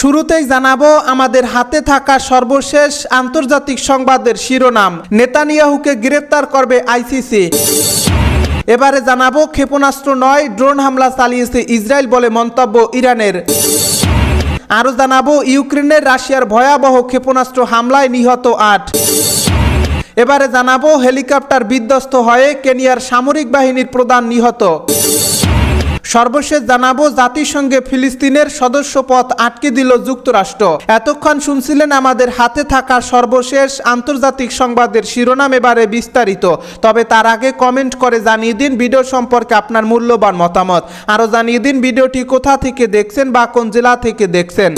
শুরুতেই জানাব, আমাদের হাতে থাকা সর্বশেষ আন্তর্জাতিক সংবাদের শিরোনাম। নেতানিয়াহুকে গ্রেপ্তার করবে আইসিসি। এবারে জানাব, ক্ষেপণাস্ত্র নয়, ড্রোন হামলা চালিয়েছে ইসরায়েল বলে মন্তব্য ইরানের। আরও জানাব, ইউক্রেনের রাশিয়ার ভয়াবহ ক্ষেপণাস্ত্র হামলায় নিহত আট। এবারে জানাব, হেলিকপ্টার বিধ্বস্ত হয়ে কেনিয়ার সামরিক বাহিনীর প্রধান নিহত। সর্বশেষ জানাব, জাতিসংঘে ফিলিস্তিনের সদস্য পথ আটকে দিল যুক্তরাষ্ট্র। এতক্ষণ শুনছিলেন আমাদের হাতে থাকা সর্বশেষ আন্তর্জাতিক সংবাদের শিরোনাম এবারে বিস্তারিত। তবে তার আগে কমেন্ট করে জানিয়ে দিন ভিডিও সম্পর্কে আপনার মূল্যবান মতামত। আরও জানিয়ে দিন ভিডিওটি কোথা থেকে দেখছেন বা কোন জেলা থেকে দেখছেন।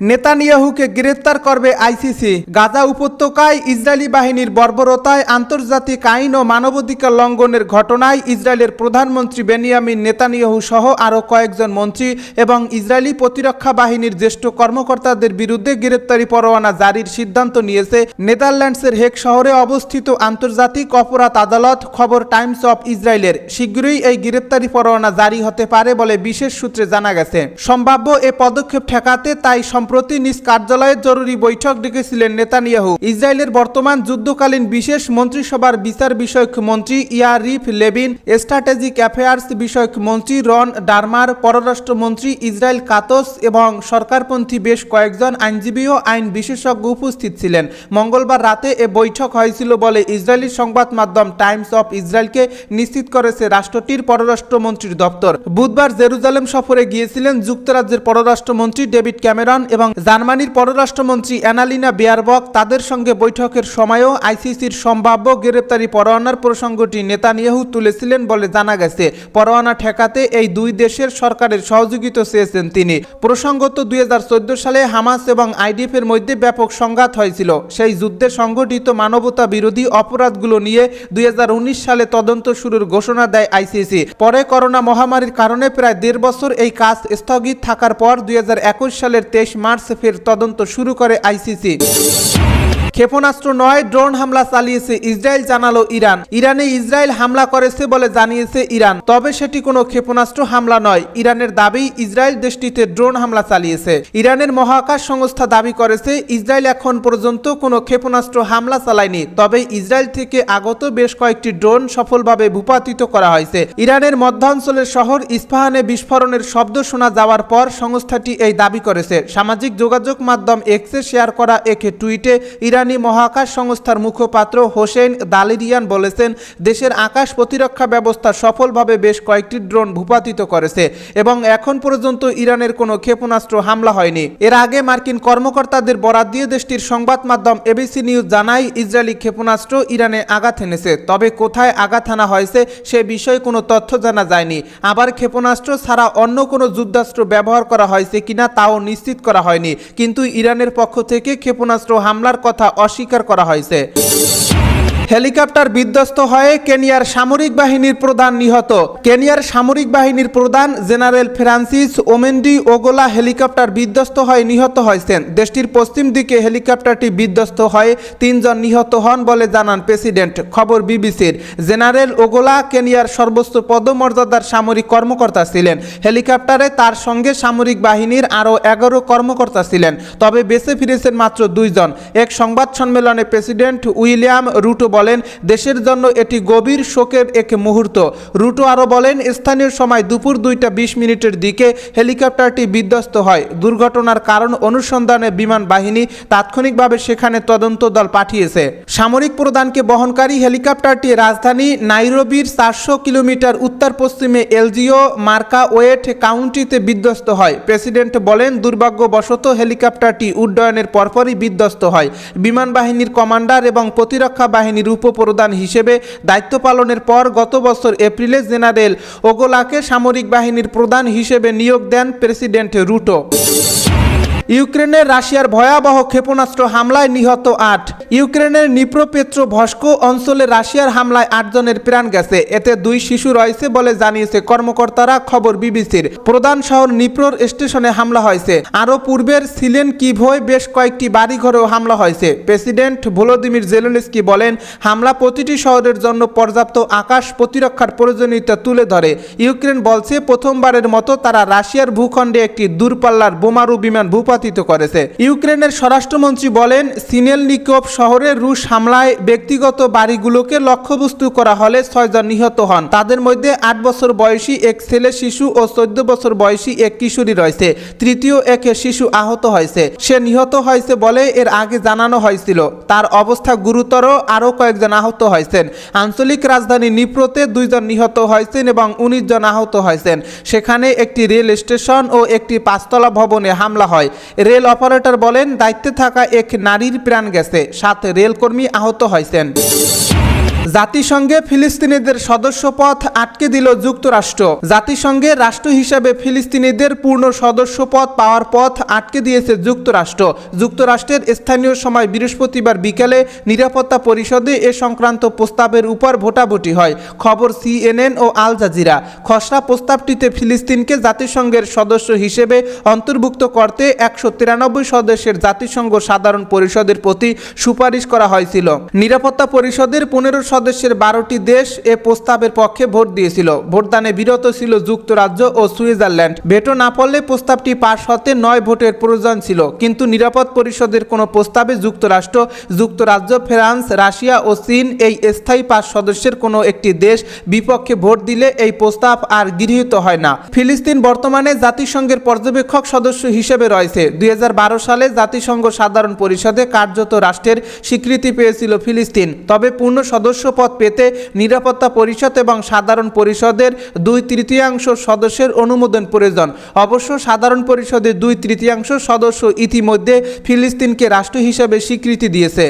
নেতানিয়াহুকে গ্রেফতার করবে আইসিসি। গাজা উপত্যকায় ইসরায়েলি বাহিনীর বর্বরতায় আন্তর্জাতিক আইন ও মানবাধিকার লঙ্ঘনের ঘটনায় ইসরায়েলের প্রধানমন্ত্রী বেনিয়ামিন নেতানিয়াহু সহ আরও কয়েকজন মন্ত্রী এবং ইসরায়েলি প্রতিরক্ষা বাহিনীর জ্যেষ্ঠ কর্মকর্তাদের বিরুদ্ধে গ্রেপ্তারি পরোয়ানা জারির সিদ্ধান্ত নিয়েছে নেদারল্যান্ডসের হেক শহরে অবস্থিত আন্তর্জাতিক অপরাধ আদালত, খবর টাইমস অফ ইসরায়েলের। শীঘ্রই এই গ্রেপ্তারি পরোয়ানা জারি হতে পারে বলে বিশেষ সূত্রে জানা গেছে। সম্ভাব্য এ পদক্ষেপ ঠেকাতে তাই সম্প্রতি নিজ কার্যালয়ে জরুরি বৈঠক ডেকেছিলেন নেতানিয়াহু। ইসরায়েলের বর্তমান যুদ্ধকালীন বিশেষ মন্ত্রিসভার বিচার বিষয়ক মন্ত্রী ইয়ারিফ লেবিন, স্ট্র্যাটেজিক অ্যাফেয়ার্স বিষয়ক মন্ত্রী রন ডারমার, পররাষ্ট্রমন্ত্রী ইসরায়েল কাতস এবং সরকারপন্থী বেশ কয়েকজন আইনজীবী ও আইন বিশেষজ্ঞ উপস্থিত ছিলেন। মঙ্গলবার রাতে এ বৈঠক হয়েছিল বলে ইসরায়েলি সংবাদ মাধ্যম টাইমস অফ ইসরায়েলকে নিশ্চিত করেছে রাষ্ট্রটির পররাষ্ট্রমন্ত্রীর দপ্তর। বুধবার জেরুজালেম সফরে গিয়েছিলেন যুক্তরাজ্যের পররাষ্ট্রমন্ত্রী ডেভিড ক্যামেরন এবং জার্মানির পররাষ্ট্রমন্ত্রী অ্যানালিনা বিয়ারবক তাদের সঙ্গে বৈঠকের সময়ও আইসিসির সম্ভাব্য গ্রেপ্তারি পরোয়ানার প্রসঙ্গটি নেতানিয়াহু তুলেছিলেন বলে জানা গেছে। পরোয়ানা ঠেকাতে এই দুই দেশের সরকারের সহযোগিতা চেয়েছেন তিনি। প্রসঙ্গত দুই সালে হামাস এবং আইডিএফ এর মধ্যে ব্যাপক সংঘাত হয়েছিল। সেই যুদ্ধে সংঘটিত মানবতা বিরোধী অপরাধগুলো নিয়ে দুই হাজার উনিশ সালে তদন্ত শুরুর ঘোষণা দেয় আইসিসি। পরে করোনা মহামারীর কারণে প্রায় দেড় বছর এই কাজ স্থগিত থাকার পর দুই হাজার একুশ সালের তেইশ মার্চ ফের তদন্ত শুরু করে আইসিসি। ক্ষেপণাস্ত্র নয়, ড্রোন হামলা চালিয়েছে, ইসরায়েল জানালো ইরান। ইরানে ইসরায়েল হামলা করেছে বলে জানিয়েছে ইরান, তবে সেটি কোনো ক্ষেপণাস্ত্র হামলা নয়। ইরানের দাবি, ইসরায়েল দেশটিতে ড্রোন হামলা চালিয়েছে। ইরানের মহাকাশ সংস্থা দাবি করেছে, ইসরায়েল এখন পর্যন্ত কোনো ক্ষেপণাস্ত্র হামলা চালায়নি, তবে ইসরায়েল থেকে আগত বেশ কয়েকটি ড্রোন সফলভাবে ভূপাতিত করা হয়েছে। ইরানের মধ্যাঞ্চলের শহর ইস্পাহানে বিস্ফোরণের শব্দ শোনা যাওয়ার পর সংস্থাটি এই দাবি করেছে। সামাজিক যোগাযোগ মাধ্যম এক্সে শেয়ার করা একে টুইটে, ইরানি মহাকাশ সংস্থার মুখপাত্র হোসেন দালিরিয়ান বলেছেন, দেশের আকাশ প্রতিরক্ষা ব্যবস্থা সফলভাবে বেশ কয়েকটি ড্রোন ভূপাতিত করেছে এবং এখন পর্যন্ত ইরানের কোনো ক্ষেপণাস্ত্র হামলা হয়নি। এর আগে মার্কিন কর্মকর্তাদের বরাত দিয়ে দেশটির সংবাদ মাধ্যম এবিসি নিউজ জানায়, ইসরায়েলি ক্ষেপণাস্ত্র ইরানে আঘাত এনেছে। তবে কোথায় আঘাত হানা হয়েছে সে বিষয়ে কোনো তথ্য জানা যায়নি। আবার ক্ষেপণাস্ত্র ছাড়া অন্য কোনো যুদ্ধাস্ত্র ব্যবহার করা হয়েছে কিনা তাও নিশ্চিত করা হয়নি। কিন্তু ইরানের পক্ষ থেকে ক্ষেপণাস্ত্র হামলার কথা অস্বীকার করা হয়েছে। হেলিকপ্টার বিধ্বস্ত হয়ে কেনিয়ার সামরিক বাহিনীর প্রধান নিহত। কেনিয়ার সামরিক বাহিনীর প্রধান general Francis Omondi Ogolla helicopter বিধ্বস্ত হয়ে নিহত হয়েছেন। দেশটির পশ্চিম দিকে হেলিকপ্টারটি বিধ্বস্ত হয়ে তিনজন নিহত হন বলে জানান প্রেসিডেন্ট। খবর বিবিসির। জেনারেল ওগোলা কেনিয়ার সর্বোচ্চ পদমর্যাদার সামরিক কর্মকর্তা ছিলেন। হেলিকপ্টারে তার সঙ্গে সামরিক বাহিনীর আরও এগারো কর্মকর্তা ছিলেন। তবে বেঁচে ফিরেছেন মাত্র দুইজন। এক সংবাদ সম্মেলনে প্রেসিডেন্ট উইলিয়াম রুটো বলেন, দেশের জন্য এটি গভীর শোকের এক মুহূর্ত। রুটো আরও বলেন, স্থানীয় সময় দুপুর দুইটা বিশ মিনিটের দিকে হেলিকপ্টারটি বিধ্বস্ত হয়। দুর্ঘটনার কারণ অনুসন্ধানে বিমান বাহিনী তাৎক্ষণিকভাবে সেখানে তদন্ত দল পাঠিয়েছে। সামরিক প্রধানকে বহনকারী হেলিকপ্টারটি রাজধানী নাইরোবির চারশো কিলোমিটার উত্তর পশ্চিমে এলজিও মার্কা ওয়েট কাউন্টিতে বিধ্বস্ত হয়। প্রেসিডেন্ট বলেন, দুর্ভাগ্যবশত হেলিকপ্টারটি উড্ডয়নের পরপরই বিধ্বস্ত হয়। বিমান বাহিনীর কমান্ডার এবং প্রতিরক্ষা বাহিনীর উপপ্রধান হিসেবে দায়িত্ব পালনের পর গত বছর এপ্রিলে জেনারেল ওগোলাকে সামরিক বাহিনীর প্রধান হিসেবে নিয়োগ দেন প্রেসিডেন্ট রুটো। ইউক্রেনের রাশিয়ার ভয়াবহ ক্ষেপণাস্ত্র হামলায় নিহত আট। ইউক্রেনের নিপ্রোপেত্র ভস্ক অঞ্চলে রাশিয়ার হামলায় আটজনের প্রাণ গেছে। এতে দুই শিশু রয়েছে বলে জানিয়েছে কর্মকর্তারা, খবর বিবিসির। প্রধান শহর নিপ্রোর স্টেশনে হামলা হয়েছে। আরও পূর্বের ছিলেন কিভয় বেশ কয়েকটি বাড়িঘরেও হামলা হয়েছে। প্রেসিডেন্ট ভলোদিমির জেলেনস্কি বলেন, হামলা প্রতিটি শহরের জন্য পর্যাপ্ত আকাশ প্রতিরক্ষার প্রয়োজনীয়তা তুলে ধরে। ইউক্রেন বলছে, প্রথমবারের মতো তারা রাশিয়ার ভূখণ্ডে একটি দূরপাল্লার বোমারু বিমান ভূপাতিত করেছে। ইউক্রেনের স্বরাষ্ট্রমন্ত্রী বলেন, সিনেলনিকোভ শহরে রুশ হামলায় ব্যক্তিগত বাড়িগুলোকে লক্ষ্যবস্তু করা হলে ছয়জন নিহত হন। তাদের মধ্যে আট বছর বয়সী এক ছেলে শিশু ও চোদ্দ বছর বয়সী এক কিশোরী রয়েছে। তৃতীয় এক শিশু আহত হয়েছে। সে নিহত হয়েছে বলে এর আগে জানানো হয়েছিল। তার অবস্থা গুরুতর, আরও কয়েকজন আহত হয়েছেন। আঞ্চলিক রাজধানী নিপ্রোতে দুইজন নিহত হয়েছেন এবং উনিশ জন আহত হয়েছেন। সেখানে একটি রেল স্টেশন ও একটি পাঁচতলা ভবনে হামলা হয়। রেল অপারেটর বলেন দায়িত্বে থাকা এক নারীর প্রাণ গেছে। সাত রেলকর্মী আহত হয়েছেন। জাতিসংঘে ফিলিস্তিনিদের সদস্যপদ আটকে দিল যুক্তরাষ্ট্র। জাতিসংঘে রাষ্ট্র হিসাবে ফিলিস্তিনিদের পূর্ণ সদস্যপদ পাওয়ার পথ আটকে দিয়েছে যুক্তরাষ্ট্র। যুক্তরাষ্ট্রের স্থানীয় সময় বৃহস্পতিবার বিকেলে নিরাপত্তা পরিষদে এ সংক্রান্ত প্রস্তাবের উপর ভোটাভুটি হয়। খবর সিএনএন ও আল জাজিরা। খসড়া প্রস্তাবটিতে ফিলিস্তিনকে জাতিসংঘের সদস্য হিসেবে অন্তর্ভুক্ত করতে একশো তিরানব্বই সদস্যের জাতিসংঘ সাধারণ পরিষদের প্রতি সুপারিশ করা হয়েছিল। নিরাপত্তা পরিষদের পনেরো সদস্যের বারোটি দেশ এ প্রস্তাবের পক্ষে ভোট দিয়েছিল। ভোটদানে বিরত ছিল যুক্তরাজ্য ও সুইজারল্যান্ড। ভেটো না পড়লে প্রস্তাবটি পাশ হতে নয় ভোটের প্রয়োজন ছিল। কিন্তু নিরাপদ পরিষদের কোনো প্রস্তাবে যুক্তরাষ্ট্র, যুক্তরাজ্য, ফ্রান্স, রাশিয়া ও চীন এই স্থায়ী পাঁচ সদস্যের কোনো একটি দেশ বিপক্ষে ভোট দিলে এই প্রস্তাব আর গৃহীত হয় না। ফিলিস্তিন বর্তমানে জাতিসংঘের পর্যবেক্ষক সদস্য হিসেবে রয়েছে। দুই হাজার বারো সালে জাতিসংঘ সাধারণ পরিষদে কার্যত রাষ্ট্রের স্বীকৃতি পেয়েছিল ফিলিস্তিন। তবে পূর্ণ সদস্যপদ পেতে নিরাপত্তা পরিষদ এবং সাধারণ পরিষদের দুই তৃতীয়াংশ সদস্যের অনুমোদন প্রয়োজন। অবশ্য সাধারণ পরিষদের দুই তৃতীয়াংশ সদস্য ইতিমধ্যে ফিলিস্তিনকে রাষ্ট্র হিসেবে স্বীকৃতি দিয়েছে।